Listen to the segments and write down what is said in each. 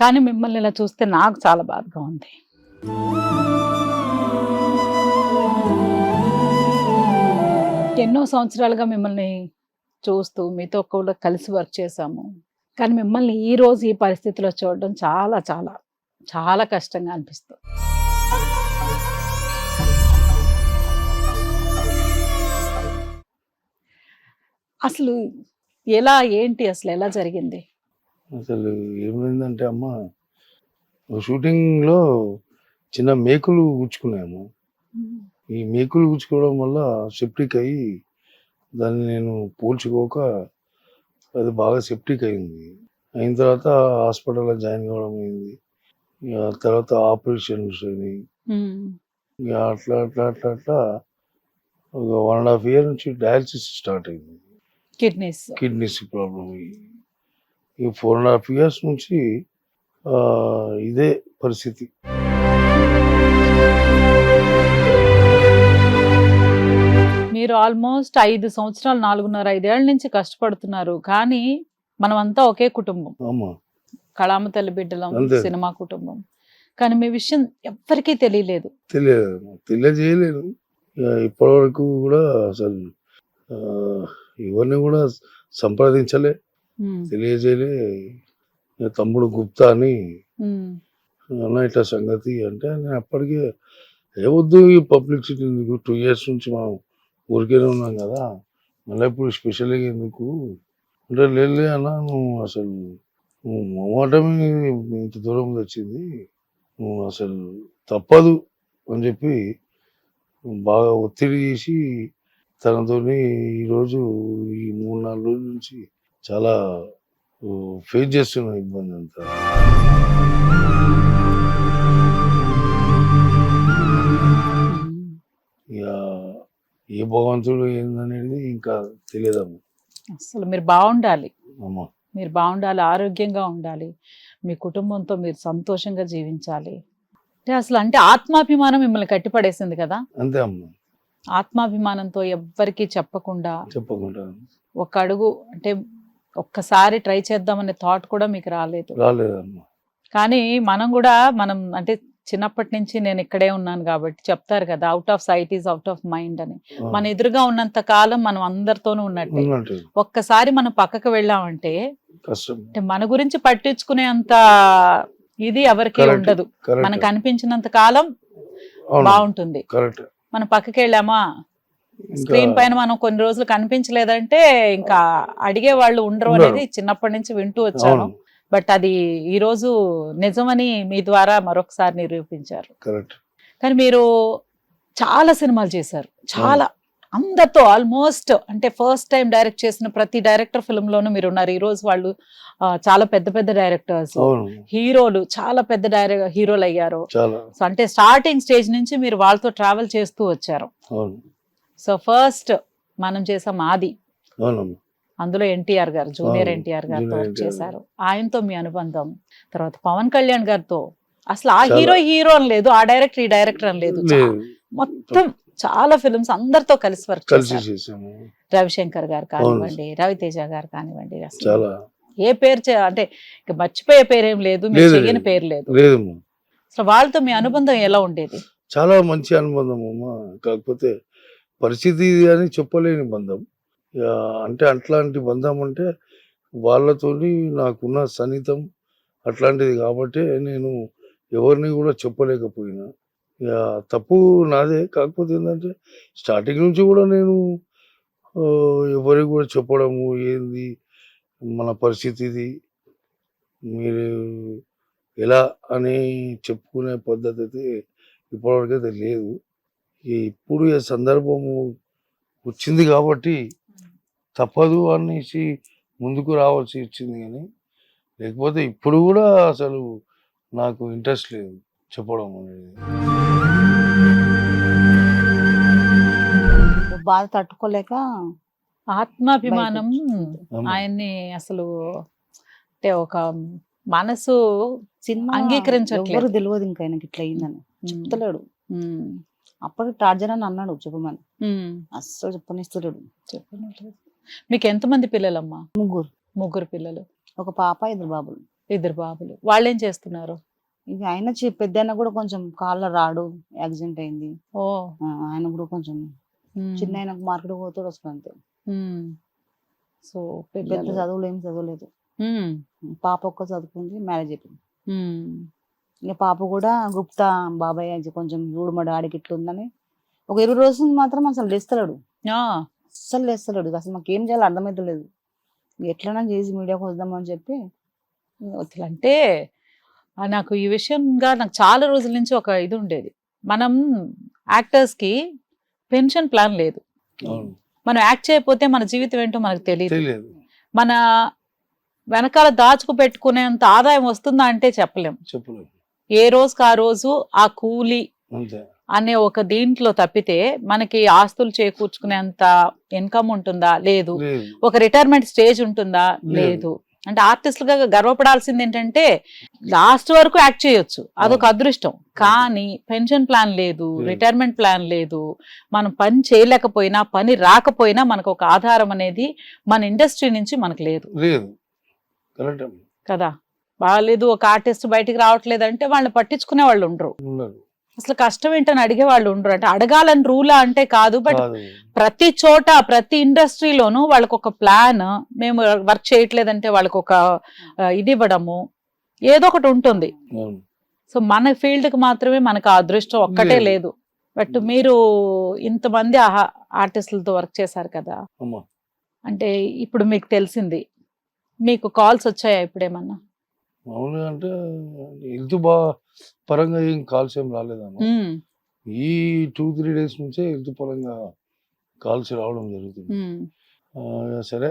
కానీ మిమ్మల్ని ఇలా చూస్తే నాకు చాలా బాధగా ఉంది. ఎన్నో సంవత్సరాలుగా మిమ్మల్ని చూస్తూ మీతో కూడా కలిసి వర్క్ చేశాము. కానీ మిమ్మల్ని ఈ రోజు ఈ పరిస్థితిలో చూడడం చాలా చాలా చాలా కష్టంగా అనిపిస్తుంది అసలు ఎలా ఏంటి అసలు ఎలా జరిగింది? అసలు ఏమైందంటే అమ్మ షూటింగ్లో చిన్న మేకులు గుచ్చుకున్నాము ఈ మేకులు గుచ్చుకోవడం వల్ల సెప్టిక్ అయ్యి దాన్ని నేను పోల్చుకోక అది బాగా సెప్టిక్ అయింది. అయిన తర్వాత హాస్పిటల్లో జాయిన్ కావడం అయింది. ఇక తర్వాత ఆపరేషన్స్ అయినాయి. ఇక అట్లా అట్లా అట్లా అట్లా ఒక వన్ అండ్ హాఫ్ ఇయర్ నుంచి డయాలసిస్ స్టార్ట్ అయింది. కిడ్నీస్. కిడ్నీస్ ప్రాబ్లం ఈ ఫోర్ అండ్ హాఫ్ ఇయర్స్ నుంచి ఇదే పరిస్థితి. మీరు ఆల్మోస్ట్ ఐదు సంవత్సరాలు నాలుగున్నర ఐదేళ్ళ నుంచి కష్టపడుతున్నారు. కానీ మనమంతా ఒకే కుటుంబం. కళామ తల్లి బిడ్డలం. సినిమా కుటుంబం. కానీ మీ విషయం ఎవ్వరికీ తెలియలేదు. తెలియదు. తెలియజేయలేను ఇక ఇప్పటి వరకు కూడా అసలు ఎవరిని కూడా సంప్రదించలే. తెలియజేయలే. తమ్ముడు గుప్తా అని. అన్న ఇట్లా సంగతి అంటే నేను అప్పటికే ఏవద్దు ఈ పబ్లిసిటీ ఎందుకు? టూ ఇయర్స్ నుంచి మనం ఊరికేనే ఉన్నాం కదా. మళ్ళీ ఇప్పుడు స్పెషల్గా ఎందుకు? అంటే లేదు అన్న నువ్వు అసలు నువ్వు మొమ్మటమే ఇంత దూరం వచ్చింది. నువ్వు అసలు తప్పదు అని చెప్పి బాగా ఒత్తిడి చేసి తనతోని ఈరోజు ఈ మూడు నాలుగు రోజుల నుంచి చాలా ఫేస్ చేస్తున్న ఇబ్బంది అంతా. ఇక ఏ భగవంతుడు ఏందనేది ఇంకా తెలియదమ్మ. అసలు మీరు బాగుండాలి అమ్మ. మీరు బాగుండాలి ఆరోగ్యంగా ఉండాలి. మీ కుటుంబంతో మీరు సంతోషంగా జీవించాలి. అంటే అసలు అంటే ఆత్మాభిమానం మిమ్మల్ని కట్టిపడేసింది కదా? అంతే అమ్మ. ఆత్మాభిమానంతో ఎవ్వరికీ చెప్పకుండా చెప్పకుండా. ఒక అడుగు అంటే ఒక్కసారి ట్రై చేద్దామనే థాట్ కూడా మీకు రాలేదు. రాలేదమ్మా. కానీ మనం కూడా మనం అంటే చిన్నప్పటి నుంచి నేను ఇక్కడే ఉన్నాను కాబట్టి చెప్తారు కదా out of sight is out of mind అని. మన ఎదురుగా ఉన్నంత కాలం మనం అందరితోనూ ఉన్నట్టే. ఒక్కసారి మనం పక్కకు వెళ్ళామంటే అంటే మన గురించి పట్టించుకునే అంత ఇది ఎవరికి. ఉండదు. మనకు అనిపించినంత కాలం బాగుంటుంది. మనం పక్కకి వెళ్ళామా? స్క్రీన్ పైన మనం కొన్ని రోజులు కనిపించలేదంటే ఇంకా అడిగే వాళ్ళు ఉండరు. అనేది చిన్నప్పటి నుంచి వింటూ వచ్చాను. బట్ అది ఈ రోజు నిజమని మీ ద్వారా మరొకసారి నిరూపించారు. కానీ మీరు చాలా సినిమాలు చేశారు. చాలా అందరితో ఆల్మోస్ట్ అంటే ఫస్ట్ టైం డైరెక్ట్ చేసిన ప్రతి డైరెక్టర్ ఫిల్మ్ లోనూ మీరు ఉన్నారు. ఈ రోజు వాళ్ళు చాలా పెద్ద పెద్ద డైరెక్టర్స్ హీరోలు చాలా పెద్ద డైరెక్టర్ హీరోలు అయ్యారు సో అంటే స్టార్టింగ్ స్టేజ్ నుంచి మీరు వాళ్ళతో ట్రావెల్ చేస్తూ వచ్చారు. సో ఫస్ట్ మనం చేసాం ఆది. అందులో ఎన్టీఆర్ గారు జూనియర్ ఎన్టీఆర్ గారితో వర్క్. చేశారు. ఆయనతో మీ అనుబంధం. తర్వాత పవన్ కళ్యాణ్ గారితో. అసలు ఆ. హీరో హీరో అని లేదు ఆ డైరెక్టర్ ఈ డైరెక్టర్ అని లేదు. మొత్తం చాలా ఫిల్మ్స్ అందరితో కలిసి వర్క్ చేశారు. రవిశంకర్ గారు కానివ్వండి రవితేజ గారు కానివ్వండి అసలు ఏ పేరు అంటే ఇక మర్చిపోయే పేరేం లేదు మీరు లేదు, చెయ్యని. పేరు లేదు. సో వాళ్ళతో మీ అనుబంధం ఎలా ఉండేది? చాలా మంచి అనుబంధం అమ్మా. కాకపోతే పరిస్థితి ఇది అని చెప్పలేని బంధం. ఇక అంటే అట్లాంటి బంధం అంటే వాళ్ళతోని నాకున్న సన్నిహితం అట్లాంటిది కాబట్టి నేను ఎవరిని కూడా చెప్పలేకపోయినా. ఇక తప్పు నాదే. కాకపోతే ఏంటంటే స్టార్టింగ్ నుంచి కూడా నేను ఎవరికి కూడా చెప్పడము ఏంది మన పరిస్థితి ఇది మీరు ఎలా అని చెప్పుకునే పద్ధతి అయితే ఇప్పటివరకు అయితే లేదు. ఇప్పుడు ఈ సందర్భము వచ్చింది కాబట్టి తప్పదు అనేసి ముందుకు రావాల్సి వచ్చింది కానీ లేకపోతే ఇప్పుడు కూడా అసలు నాకు ఇంట్రెస్ట్ లేదు చెప్పడం అనేది. బాధ తట్టుకోలేక ఆత్మాభిమానం. ఆయన్ని అసలు అంటే ఒక మనసు సినిమా అంగీకరించట్లేదు. తెలియదు ఇంకా ఆయనకి ఇట్లా అయిందని. చెప్తలేడు. ఉమ్, అప్పటికి టార్జన్ అని అన్నాడు చెప్పమని. అస్సలు చెప్పనట్లేదు. మీకు ఎంతమంది పిల్లలమ్మా? ముగ్గురు. ముగ్గురు పిల్లలు. ఒక పాప ఇద్దరు బాబులు. ఇద్దరు బాబులు. వాళ్ళు ఏం చేస్తున్నారు? ఇక ఆయన పెద్ద ఆయన కూడా కొంచెం కాళ్ళ రాడు యాక్సిడెంట్ అయింది. ఓ. ఆయన కూడా కొంచెం చిన్న ఆయన మార్కెట్ పోతాడు వస్తుంది అంతే. సో పెద్ద చదువులు ఏం చదవలేదు. పాప ఒక్క చదువుకుంది మ్యారేజ్ అయిపోయింది. ఇక పాప కూడా గుప్తా బాబాయ్ అది కొంచెం చూడు మా డాడీకి ఇట్లా ఉందని ఒక ఇరవై రోజులు మాత్రం అసలు లేస్తలేడు. ఆ, అస్సలు లేస్తలేడు. అసలు మాకు ఏం చేయాలో అర్థమైతలేదు ఎట్లైనా చేసి మీడియాకి వద్దామని చెప్పి అంటే నాకు ఈ విషయంగా నాకు చాలా రోజుల నుంచి ఒక ఇది ఉండేది. మనం యాక్టర్స్కి పెన్షన్ ప్లాన్ లేదు. మనం యాక్ట్ చేయకపోతే మన జీవితం ఏంటో మనకు తెలియదు మన వెనకాల దాచుకు పెట్టుకునేంత ఆదాయం వస్తుందా అంటే చెప్పలేం. చెప్పలేదు ఏ రోజుకి ఆ రోజు ఆ కూలి అనే ఒక దీంట్లో తప్పితే మనకి ఆస్తులు చేకూర్చుకునేంత ఇన్కమ్ ఉంటుందా? లేదు. ఒక రిటైర్మెంట్ స్టేజ్ ఉంటుందా? లేదు. అంటే ఆర్టిస్టులుగా గర్వపడాల్సింది ఏంటంటే లాస్ట్ వరకు యాక్ట్ చేయొచ్చు. అదొక అదృష్టం. కానీ పెన్షన్ ప్లాన్ లేదు. రిటైర్మెంట్ ప్లాన్ లేదు. మనం పని చేయలేకపోయినా పని రాకపోయినా మనకు ఒక ఆధారం అనేది మన ఇండస్ట్రీ నుంచి మనకు లేదు. కదా? బాగాలేదు ఒక ఆర్టిస్ట్ బయటికి రావట్లేదు అంటే వాళ్ళని పట్టించుకునే వాళ్ళు ఉండరు. అసలు కష్టం ఏంటని అడిగే వాళ్ళు ఉండరు. అంటే అడగాలని రూలా అంటే కాదు బట్ ప్రతి చోట ప్రతి ఇండస్ట్రీలోనూ వాళ్ళకి ఒక ప్లాన్ మేము వర్క్ చేయట్లేదంటే వాళ్ళకి ఒక ఇది ఇవ్వడము ఏదో ఒకటి ఉంటుంది. సో మన ఫీల్డ్కి మాత్రమే మనకు ఆ అదృష్టం ఒక్కటే లేదు. బట్ మీరు ఇంతమంది ఆర్టిస్టులతో వర్క్ చేశారు కదా? అంటే ఇప్పుడు మీకు తెలిసింది. మీకు కాల్స్ వచ్చాయా ఇప్పుడేమన్నా? మామూలుగా అంటే హెల్త్ బా పరంగా ఏం కాల్స్ ఏం రాలేదమ్మా ఈ టూ త్రీ డేస్ నుంచే హెల్త్ పరంగా కాల్స్ రావడం జరుగుతుంది. సరే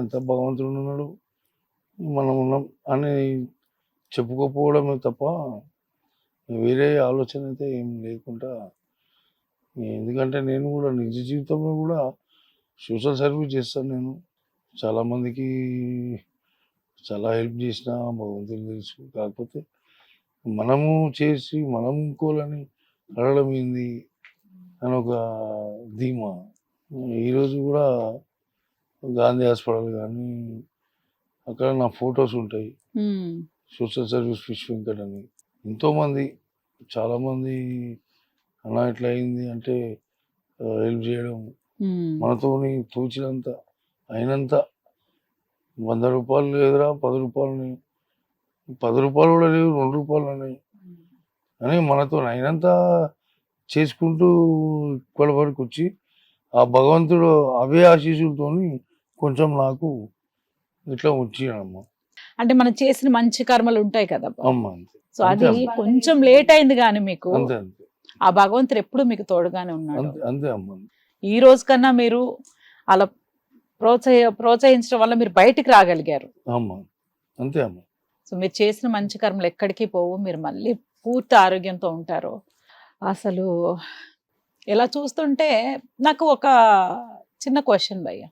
అంత భగవంతుడు ఉన్నాడు మనం ఉన్నాం అని చెప్పుకోకపోవడమే తప్ప వేరే ఆలోచన అయితే ఏం లేకుండా ఎందుకంటే నేను కూడా నిజ జీవితంలో కూడా సోషల్ సర్వీస్ చేస్తాను నేను. చాలామందికి చాలా హెల్ప్ చేసిన భగవంతుని తెలుసు. కాకపోతే మనము చేసి మనం ఇంకోలని అడగడం ఏంది? అని ఒక ధీమా. ఈరోజు కూడా గాంధీ హాస్పిటల్ కానీ అక్కడ నా ఫొటోస్ ఉంటాయి. సోషల్ సర్వీస్ ఫిష్ వెంకట్ అని. ఎంతోమంది చాలామంది అన్న ఎట్లా అయింది అంటే హెల్ప్ చేయడం మనతోని తోచినంత అయినంత వంద రూపాయలు లేదురా పది రూపాయలని. పది రూపాయలు కూడా లేవు రెండు రూపాయలు అని అని మనతో అయినంత చేసుకుంటూ ఇక్కడ వరకు వచ్చి ఆ భగవంతుడు అవే ఆశీస్సులతోని కొంచెం నాకు ఇట్లా వచ్చినమ్మ అంటే మనం చేసిన మంచి కర్మలు ఉంటాయి కదా అమ్మ సో అది. కొంచెం లేట్ అయింది కానీ మీకు అంతే అంతే. ఆ భగవంతుడు ఎప్పుడు మీకు తోడుగానే ఉన్నాడు. అంతే అమ్మ. ఈ రోజు కన్నా మీరు అలా ప్రోత్సహ ప్రోత్సహించడం వల్ల మీరు బయటికి రాగలిగారు. అమ్మ అంతే అమ్మ. సో మీరు చేసిన మంచి కర్మలు ఎక్కడికి పోవు మీరు మళ్ళీ పూర్తి ఆరోగ్యంతో ఉంటారు. అసలు ఇలా చూస్తుంటే నాకు ఒక చిన్న క్వశ్చన్ భయ్య.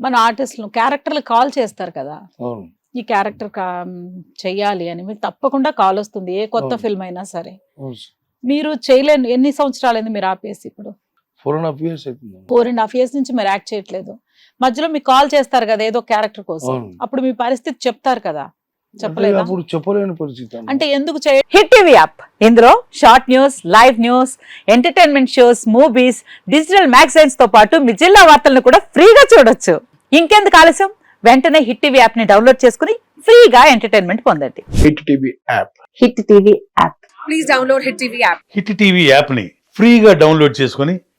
మన ఆర్టిస్టులు క్యారెక్టర్లు కాల్ చేస్తారు కదా. ఈ క్యారెక్టర్ చెయ్యాలి అని మీకు తప్పకుండా కాల్ వస్తుంది ఏ కొత్త. ఫిల్మ్ అయినా సరే. మీరు చేయలేని ఎన్ని సంవత్సరాలైంది మీరు ఆపేసి ఇప్పుడు? ఫోర్ అండ్ హాఫ్ ఇయర్స్ అవుతుంది ఫోర్ అండ్ హాఫ్ ఇయర్స్ నుంచి మీరు యాక్ట్ చేయట్లేదు. మధ్యలో మీకు కాల్ చేస్తారు కదా ఏదో క్యారెక్టర్ కోసం. అవును. అప్పుడు మీ పరిస్థితి చెప్తారు కదా. చెప్పలేదా? అప్పుడు చెప్పలేని పరిస్థితి అమ్మ. అంటే ఎందుకు చేయ హిట్ టీవీ యాప్ ఇందులో short news live news entertainment shows movies digital మ్యాగజైన్స్తో పాటు మీ జిల్లా వార్తలను కూడా ఫ్రీగా చూడొచ్చు. ఇంకెందుకు ఆలస్యం? వెంటనే హిట్ టీవీ యాప్ని డౌన్లోడ్ చేసుకుని ఫ్రీగా ఎంటర్టైన్మెంట్ పొందండి. Hit TV app hit TV app hit TV యాప్ని ఫ్రీగా డౌన్లోడ్ చేసుకొని